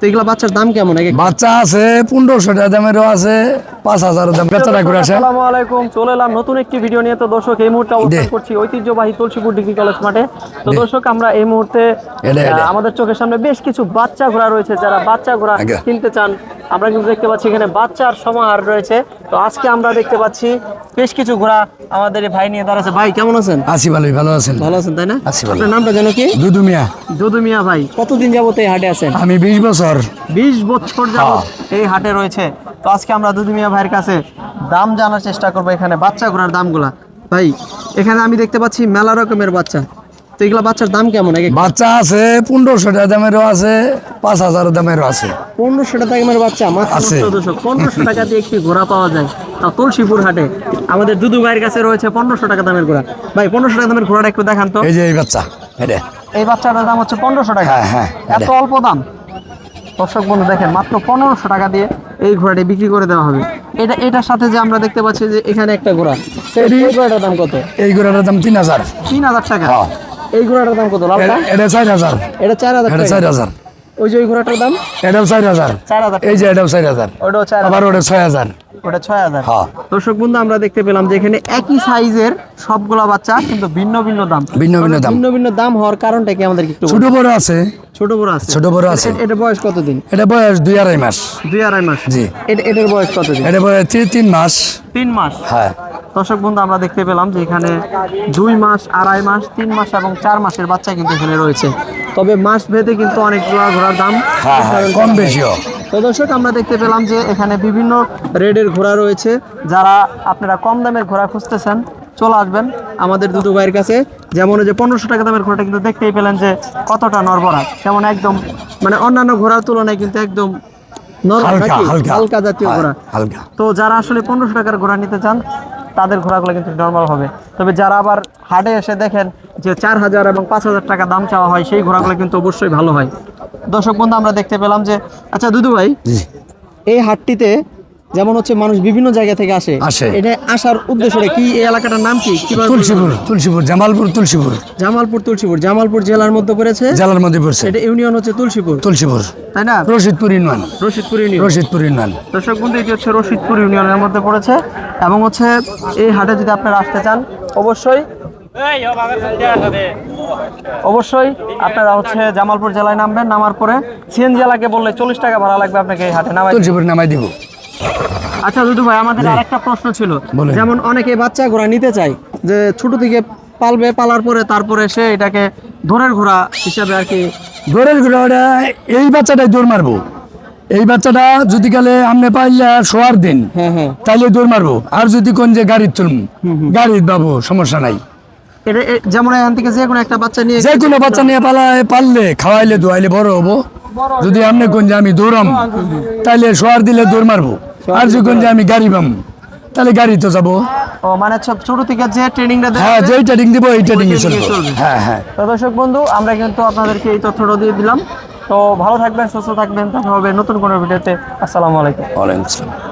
তো এগুলা বাচ্চার দাম কেমন? বাচ্চা আছে পনেরোশো টাকা দামেরও আছে পাঁচ হাজার দাম বেচারা ঘুরে আসে। আসসালামু আলাইকুম চলে এলাম নতুন একটি ভিডিও নিয়ে। তো দর্শক এই মুহূর্তে অবস্থান করছি ঐতিহ্যবাহী তুলসীপুর ডিগ্রি কলেজ মাঠে। তো দর্শক আমরা এই মুহূর্তে আমাদের চোখের সামনে বেশ কিছু বাচ্চা ঘোড়া রয়েছে। যারা বাচ্চা ঘোড়া কিনতে চান আমরা কিন্তু দেখতে পাচ্ছি এখানে বাচ্চার সমাহার রয়েছে। তো আজকে আমরা দেখতে পাচ্ছি বেশ কিছু ঘোড়া আমাদের ভাই নিয়ে দাঁড়াচ্ছে। ভাই কেমন আছেন? আছি ভালোই ভালো আছেন? ভালো আছেন তাই না? আছি ভালো। আপনার নামটা জানো কি? দুদু মিয়া যদু মিয়া ভাই কতদিন যাবত এই হাটে আছেন? আমি বিশ বছর। বিশ বছর যাবত এই হাটে রয়েছে। তো আজকে আমরা দুদু মিয়া ভাইয়ের কাছে দাম জানার চেষ্টা করব এখানে বাচ্চা ঘোড়ার দামগুলা। ভাই এখানে আমি দেখতে পাচ্ছি মেলা রকমের বাচ্চা। তো এগুলা বাচ্চার দাম কেমন? বাচ্চা আছে পনেরোশো টাকা দামেরও আছে পাঁচ হাজার দামেরও আছে। পনেরোশো টাকা দামের বাচ্চা আছে। পনেরোশো টাকা দিয়ে একটি ঘোড়া পাওয়া যায়। তাও তুলসীপুর হাটে আমাদের দুদু ভাইয়ের কাছে রয়েছে পনেরোশো টাকা দামের ঘোড়া। ভাই পনেরোশো টাকা দামের ঘোড়াটা একটু দেখান তো। এই যে এই বাচ্চা এটা এই বাচ্চাটার দাম হচ্ছে পনেরোশো টাকা। হ্যাঁ, হ্যাঁ, এত অল্প দাম। দর্শক বন্ধু দেখেন মাত্র পনেরোশো টাকা দিয়ে এই ঘোড়াটি বিক্রি করে দেওয়া হবে। এটা এটার সাথে যে আমরা দেখতে পাচ্ছি যে এখানে একটা ঘোড়া। সেই ঘোড়াটার দাম কত? এই গোড়াটার দাম তিন হাজার। তিন হাজার টাকা। হ্যাঁ। এই ঘোড়াটার দাম কত লালটা? এটা চার হাজার। এটা চার হাজার এটা চার হাজার। ওই যে ওই ঘোড়াটার দাম? এটাও চার হাজার। চার হাজার এই যে এটাও চার হাজার। ওটাও চার আবার ওটা ছয় হাজার। ওটা ছয় হাজার। হ্যাঁ। দর্শক বন্ধু আমরা দেখতে পেলাম যে এখানে একই সাইজের সবগুলা বাচ্চা কিন্তু ভিন্ন ভিন্ন দাম। ভিন্ন ভিন্ন দাম। ভিন্ন ভিন্ন দাম হওয়ার কারণটা কি আমাদের একটু ছোট বড় আছে। ছোট বড় আছে। ছোট বড় আছে। এটা বয়স কতদিন? এটা বয়স দুই আড়াই মাস। দুই আড়াই মাস। জি। এটা- এটার বয়স কতদিন? এটা বয়স তিন মাস। তিন মাস। হ্যাঁ। দর্শক বন্ধু আমরা দেখতে পেলাম যে এখানে দুই মাস আড়াই মাস তিন মাস এবং চার মাসের বাচ্চা কিন্তু এখানে রয়েছে। তবে মাস ভেদে কিন্তু অনেক ঘোড়ার দাম হ্যাঁ হ্যাঁ কম। বেশিও। তো দর্শক আমরা দেখতে পেলাম যে এখানে বিভিন্ন রেডের ঘোড়া রয়েছে। যারা আপনারা কম দামের ঘোড়া খুঁজতেছেন চলে আসবেন আমাদের দুটো ভাইয়ের কাছে। যেমন ওই যে পনেরোশো টাকা দামের ঘোড়াটা কিন্তু দেখতেই পেলেন যে কতটা নরবরা যেমন একদম মানে অন্যান্য ঘোড়ার তুলনায় কিন্তু একদম নরম হালকা হালকা। হালকা জাতীয় হ্যাঁ, ঘোড়া। তো যারা আসলে পনেরোশো টাকার ঘোড়া নিতে চান তাদের ঘোড়াগুলো কিন্তু নর্মাল হবে। তবে যারা আবার হাটে এসে দেখেন যে চার হাজার এবং পাঁচ হাজার টাকা দাম চাওয়া হয় সেই ঘোড়াগুলো কিন্তু অবশ্যই ভালো হয়। দর্শক বন্ধু আমরা দেখতে পেলাম যে আচ্ছা দুদু ভাই এই হাটটিতে যেমন হচ্ছে মানুষ বিভিন্ন জায়গা থেকে আসে আসে। এটা আসার উদ্দেশ্যটা কি? এই এলাকাটার নাম কি? তুলসীপুর তুলসীপুর জামালপুর তুলসীপুর। জামালপুর তুলসীপুর। জামালপুর জেলার মধ্যে পড়েছে? জেলার মধ্যে পড়ছে। এটা ইউনিয়ন হচ্ছে তুলসীপুর। তুলসীপুর। তাই না? Rashidpur union. Rashidpur union. Rashidpur union. দর্শক বন্ধু এটি হচ্ছে রশিদপুর ইউনিয়নের মধ্যে পড়েছে। এবং হচ্ছে এই হাটে যদি আপনারা আসতে চান অবশ্যই অবশ্যই আপনারা হচ্ছে জামালপুর জেলায় নামবেন নামার পরে সিএন জেলাকে বললে চল্লিশ টাকা ভাড়া লাগবে আপনাকে এই হাটে নামাই নামাই দিব। আচ্ছা দুদু ভাই আমাদের আরেকটা প্রশ্ন ছিল। যেমন অনেকে বাচ্চা ঘোড়া নিতে চায় যে ছোট থেকে পালবে পালার পরে তারপরে সে এটাকে ধরের ঘোড়া হিসাবে আর কি দৌড়ের ঘোড়া এই বাচ্চাটাই দৌড় মারবো। এই বাচ্চাটা যদি কালে আমনে পাইলে শোয়ার দিন হ্যাঁ হ্যাঁ। তাইলে দৌড় মারবো। আর যদি কোন যে গাড়ির চলম গাড়ির বাবু সমস্যা নাই। যেমন এখান থেকে যে কোনো একটা বাচ্চা নিয়ে যে কোনো বাচ্চা নিয়ে পালায় পারলে খাওয়াইলে দোয়াইলে বড় হব। যদি আমনে কোন যে আমি দৌড়াম তাইলে শোয়ার দিলে দৌড় মারবো। আর যদি কোন যে আমি গাড়ি পাম তাহলে গাড়ি তো যাব। ও মানে ছোট- থেকে যে ট্রেনিংটা হ্যাঁ যেই ট্রেডিং দিব এই এ চলবো। হ্যাঁ হ্যাঁ। দর্শক বন্ধু আমরা কিন্তু আপনাদেরকে এই তথ্যটা দিয়ে দিলাম। তো ভালো থাকবেন সুস্থ থাকবেন দেখা হবে নতুন কোনো ভিডিওতে। আসসালামু আলাইকুম। ওয়ালাইকুম আসসালাম।